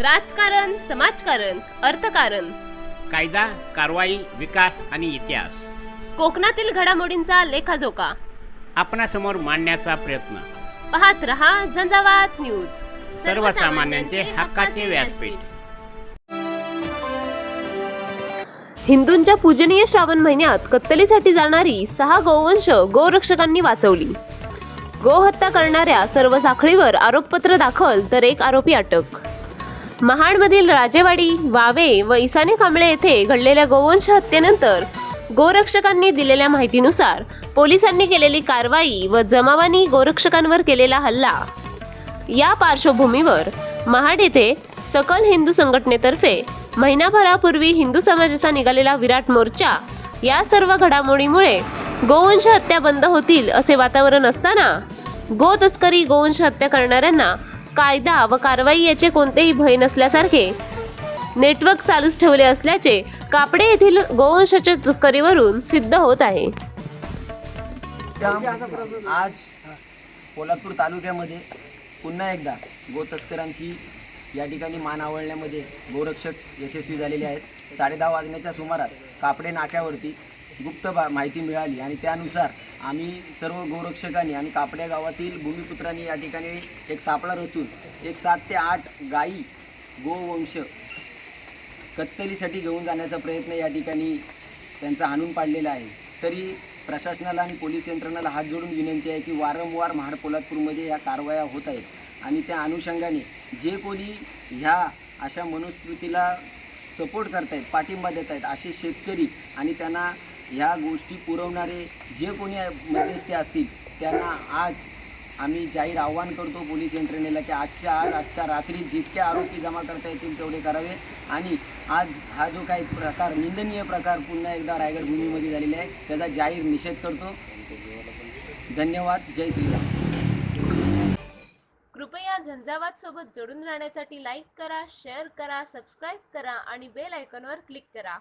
राजकारण समाजकारण अर्थकारण. कायदा कारवाई विकास आणि इतिहास. कोकणातील घडामोडींचा लेखाजोखा. आपणासमोर मांडण्याचा प्रयत्न. पाहत रहा झंझावात न्यूज. सर्वसामान्यांचे हक्काचे व्यासपीठ. हिंदूंच्या पूजनीय श्रावण महिन्यात कत्तलीसाठी जाणारी सहा गोवंश गोरक्षकांनी वाचवली. गोहत्या करणाऱ्या सर्व साखळीवर आरोपपत्र दाखल तर एक आरोपी अटक. महाडमधील राजेवाडी वावे व इसाने कांबळे येथे घडलेल्या गोवंश हत्येनंतर गोरक्षकांनी दिलेल्या माहितीनुसार पोलिसांनी केलेली कारवाई व जमावानी गोरक्षकांवर केलेला हल्ला. या पार्श्वभूमीवर महाड येथे सकल हिंदू संघटनेतर्फे महिनाभरापूर्वी हिंदू समाजाचा निघालेला विराट मोर्चा या सर्व घडामोडीमुळे गोवंश हत्या बंद होतील असे वातावरण असताना गो तस्करी गोवंश हत्या करणाऱ्यांना कायदा व कारवाई याचे कोणतेही भय नसल्यासारखे. नेटवर्क चालूच ठेवले असल्याचे कापडे येथील गोवंशाच्या तस्करीवरून सिद्ध होत आहे. आज कोल्हापूर तालुक्यामध्ये पुन्हा एकदा गोतस्करांची या ठिकाणी मान आवळण्यामध्ये गोरक्षक यशस्वी झालेले आहेत. साडेदहा वाजण्याच्या सुमारात कापडे नाक्यावरती गुप्त माहिती मिळाली आणि त्यानुसार आम्ही सर्व गोरक्षकांनी आणि कापड्या गावातील भूमिपुत्रांनी या ठिकाणी एक सापळा रचून एक सात ते आठ गायी गोवंश कत्तलीसाठी घेऊन जाण्याचा प्रयत्न या ठिकाणी त्यांचा आणून पाडलेला आहे. तरी प्रशासनाला आणि पोलीस यंत्रणाला हात जोडून विनंती आहे की वारंवार महाड पोलादपूरमध्ये या कारवाया होत आहेत आणि त्या अनुषंगाने जे कोणी ह्या अशा मनुस्मृतीला सपोर्ट करतायत पाठिंबा देत आहेत असे शेतकरी आणि त्यांना ह्या गोष्टी पुरवणारे जे कोणी मध्यस्थी असतील त्यांना आज आम्ही जाहीर आव्हान करतो पोलीस यंत्रणेला की आजच्या आज आजच्या रात्री जितके आरोपी जमा करता येतील तेवढे करावे. आणि आज हा जो काही प्रकार निंदनीय प्रकार पुन्हा एकदा रायगड भूमीमध्ये झालेला आहे त्याचा जाहीर निषेध करतो. धन्यवाद. जय श्रीराम. कृपया झंझावात सोबत जोडून राहण्यासाठी लाईक करा शेअर करा सबस्क्राईब करा आणि बेल आयकॉनवर क्लिक करा.